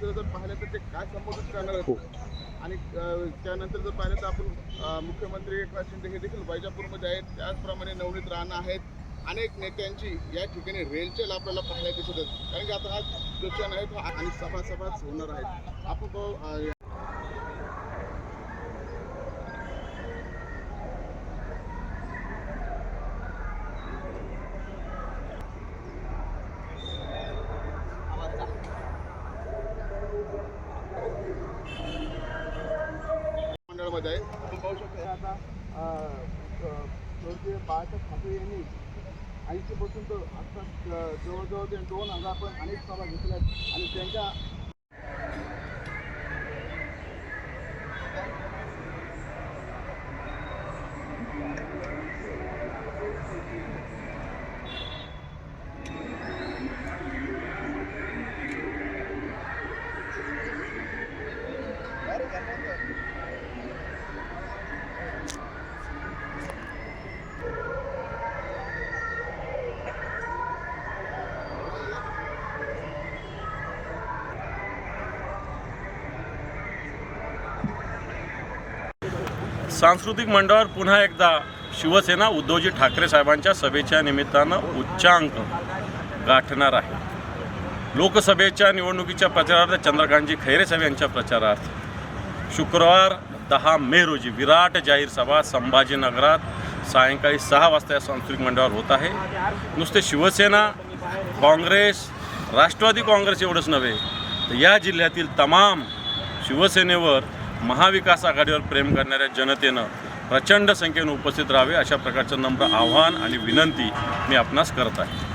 जर जर पाहिलं तर ते काय संबोधित करणार हो. आहेत आणि अं, त्यानंतर जर पाहिलं तर आपण मुख्यमंत्री एकनाथ शिंदे हे देखील वैजापूरमध्ये आहेत. त्याचप्रमाणे नवनीत राणा आहेत. अनेक नेत्यांची या ठिकाणी रेलचेल आपल्याला पाहायला दिसत आहेत. कारण की आता हा जो क्षण आहे तो आणि सभा सभाच होणार आहेत आपण तो आहे आपण पाहू शकतो आता बाळासाहेब ठाकरे यांनी ऐंशीपासून तर आता जवळजवळ ते दोन हजार पण अनेक सभा घेतल्या आणि त्यांच्या Thank you. सांस्कृतिक मंडळावर पुन्हा एकदा शिवसेना उद्धवजी ठाकरे साहेबांच्या सभेच्या निमित्तानं उच्चांक गाठणार आहे. लोकसभेच्या निवडणुकीच्या प्रचारार्थ चंद्रकांतजी खैरे साहेब यांच्या प्रचारार्थ शुक्रवार दहा मे रोजी विराट जाहीर सभा संभाजीनगरात सायंकाळी सहा वाजता या सांस्कृतिक मंडळावर होत आहे. नुसते शिवसेना काँग्रेस राष्ट्रवादी काँग्रेस एवढंच नव्हे तर या जिल्ह्यातील तमाम शिवसेनेवर महाविकास आघाडीवर प्रेम करणाऱ्या जनतेनं प्रचंड संख्येने उपस्थित राहावे अशा प्रकारचं नम्र आव्हान आणि विनंती मी आपणास करत आहे.